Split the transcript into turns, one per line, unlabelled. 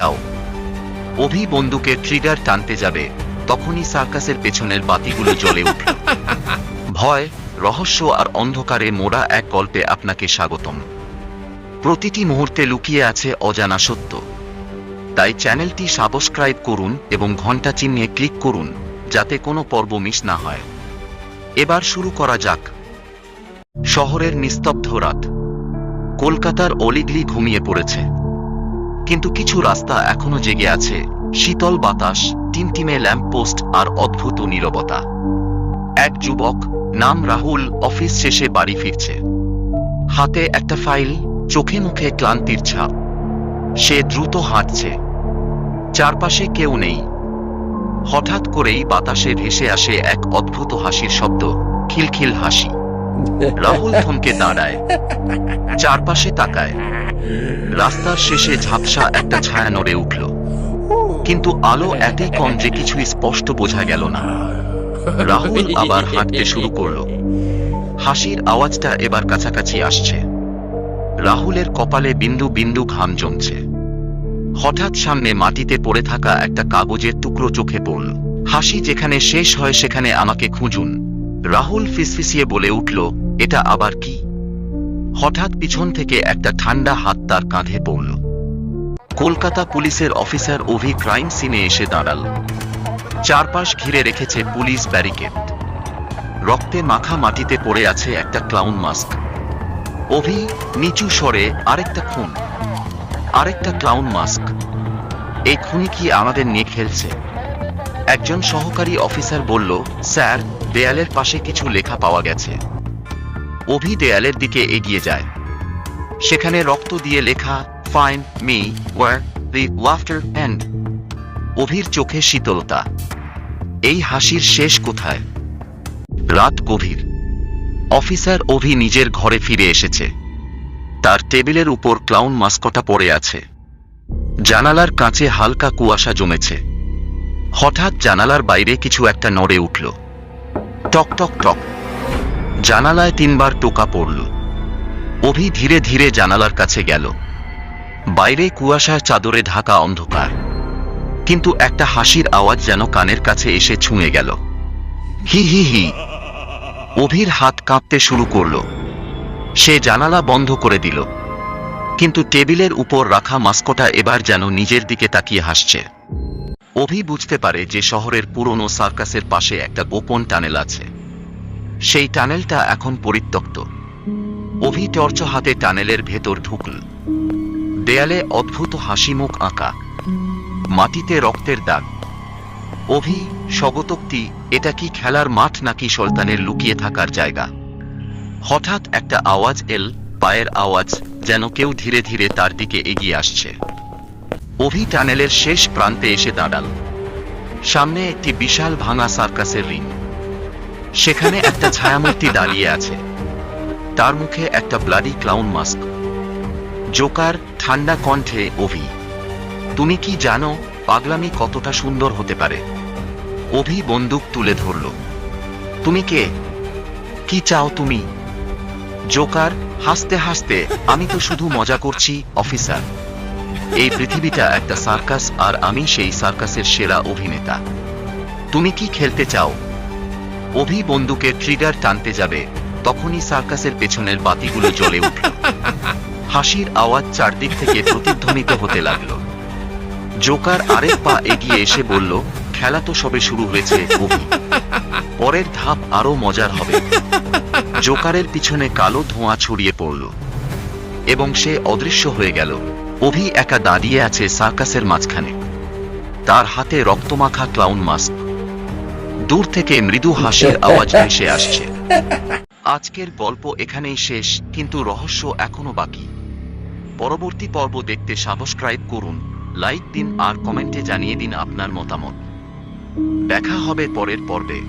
যাও। অভি বন্দুকের ট্রিগার টানতে যাবে, তখনই সার্কাসের পেছনের বাতিগুলো জ্বলে উঠল। ভয়, রহস্য আর অন্ধকারে মোড়া এক গল্পে আপনাকে স্বাগতম। প্রতিটি মুহূর্তে লুকিয়ে আছে অজানা সত্য। তাই চ্যানেলটি সাবস্ক্রাইব করুন এবং ঘণ্টা চিহ্নে ক্লিক করুন, যাতে কোনো পর্ব মিস না হয়। এবার শুরু করা যাক। শহরের নিস্তব্ধ রাত। কলকাতার অলিগলি ঘুমিয়ে পড়েছে। কিন্তু কিছু রাস্তা এখনও জেগে আছে। শীতল বাতাস, টিমটিমে ল্যাম্পপোস্ট আর অদ্ভুত নীরবতা। এক যুবক, নাম রাহুল, অফিস শেষে বাড়ি ফিরছে। হাতে একটা ফাইল, চোখে মুখে ক্লান্তির ছাপ। সে দ্রুত হাঁটছে। চারপাশে কেউ নেই। হঠাৎ করেই বাতাসে ভেসে আসে এক অদ্ভুত হাসির শব্দ, খিলখিল হাসি। রাহুল থমকে দাঁড়ায়। চারপাশে তাকায়। রাস্তার শেষে ঝাপসা একটা ছায়া নড়ে উঠল। কিন্তু আলো এতই কম যে কিছুই স্পষ্ট বোঝা গেল না। রাহুল আবার হাঁটতে শুরু করল। হাসির আওয়াজটা এবার কাছাকাছি আসছে। রাহুলের কপালে বিন্দু বিন্দু ঘাম জমছে। হঠাৎ সামনে মাটিতে পড়ে থাকা একটা কাগজের টুকরো চোখে পড়ল। হাসি যেখানে শেষ হয় সেখানে আমাকে খুঁজুন। রাহুল ফিসফিসিয়ে বলে উঠল, এটা আবার কি? হঠাৎ পিছন থেকে একটা ঠান্ডা হাত তার কাঁধে পড়ল। কলকাতা পুলিশের অফিসার অভি ক্রাইম সিনে এসে দাঁড়াল। চারপাশ ঘিরে রেখেছে পুলিশ ব্যারিকেড। রক্তে মাখা মাটিতে পড়ে আছে একটা ক্লাউন মাস্ক। অভি নিচু স্বরে আরেকটা খুন, আরেকটা ক্লাউন মাস্ক। এই খুনি কি আমাদের নিয়ে খেলছে? একজন সহকারী অফিসার বলল, স্যার দেয়ালের পাশে কিছু লেখা পাওয়া গেছে। অভি দেয়ালের দিকে এগিয়ে যায়। সেখানে রক্ত দিয়ে লেখা find me where the laughter end অভির চোখে শীতলতা। এই হাসির শেষ কোথায়? রাত গভীর। অফিসার অভি নিজের ঘরে ফিরে এসেছে। তার টেবিলের উপর ক্লাউন মাস্কটা পড়ে আছে। জানালার কাঁচে হালকা কুয়াশা জমেছে। হঠাৎ জানালার বাইরে কিছু একটা নড়ে উঠল। টক টক টক। জানালায় তিনবার টোকা পড়ল। অভি ধীরে ধীরে জানালার কাছে গেল। বাইরে কুয়াশার চাদরে ঢাকা অন্ধকার। কিন্তু একটা হাসির আওয়াজ যেন কানের কাছে এসে ছুঁয়ে গেল। হি হি হি। অভির হাত কাঁপতে শুরু করল। সে জানালা বন্ধ করে দিল। কিন্তু টেবিলের উপর রাখা মাস্কটা এবার যেন নিজের দিকে তাকিয়ে হাসছে। অভি বুঝতে পারে যে শহরের পুরনো সার্কাসের পাশে একটা গোপন টানেল আছে। সেই টানেলটা এখন পরিত্যক্ত। অভি টর্চ হাতে টানেলের ভেতর ঢুকল। দেয়ালে অদ্ভুত হাসিমুখ আঁকা। মাটিতে রক্তের দাগ। অভি, স্বগতোক্তি, এটা কি খেলার মাঠ নাকি সলতানের লুকিয়ে থাকার জায়গা? হঠাৎ একটা আওয়াজ এল, পায়ের আওয়াজ, যেন কেউ ধীরে ধীরে তার দিকে এগিয়ে আসছে। অভি টানেলের শেষ প্রান্তে এসে দাঁড়াল। সামনে একটি বিশাল ভাঙা সার্কাসের রিং। সেখানে একটা ছায়ামূর্তি দাঁড়িয়ে আছে। তার মুখে একটা ব্লাডি ক্লাউন মাস্ক জোকার, ঠান্ডা কণ্ঠে, অভি, তুমি কি জানো পাগলামি কতটা সুন্দর হতে পারে? অভি বন্দুক তুলে ধরল। তুমি কে? কি চাও তুমি? জোকার, হাসতে হাসতে আমি তো শুধু মজা করছি, অফিসার। এই পৃথিবীটা একটা সার্কাস আর আমি সেই সার্কাসের সেরা অভিনেতা। তুমি কি খেলতে চাও? অভি বন্দুকের ট্রিগার টানতে যাবে, তখনই সার্কাসের পেছনের বাতিগুলো জ্বলে উঠল। হাসির আওয়াজ চারদিক থেকে প্রতিধ্বনিত হতে লাগল। জোকার আরেক পা এগিয়ে এসে বলল, খেলা তো সবে শুরু হয়েছে, অভি। পরের ধাপ আরও মজার হবে। জোকারের পিছনে কালো ধোঁয়া ছড়িয়ে পড়ল এবং সে অদৃশ্য হয়ে গেল। অভি একা দাঁড়িয়ে আছে সার্কাসের মাঝখানে। তার হাতে রক্তমাখা ক্লাউন মাস্ক। দূর থেকে মৃদু হাসির আওয়াজ ভেসে আসছে। আজকের গল্প এখানেই শেষ, কিন্তু রহস্য এখনও বাকি। পরবর্তী পর্ব দেখতে সাবস্ক্রাইব করুন, লাইক দিন আর কমেন্টে জানিয়ে দিন আপনার মতামত। দেখা হবে পরের পর্বে।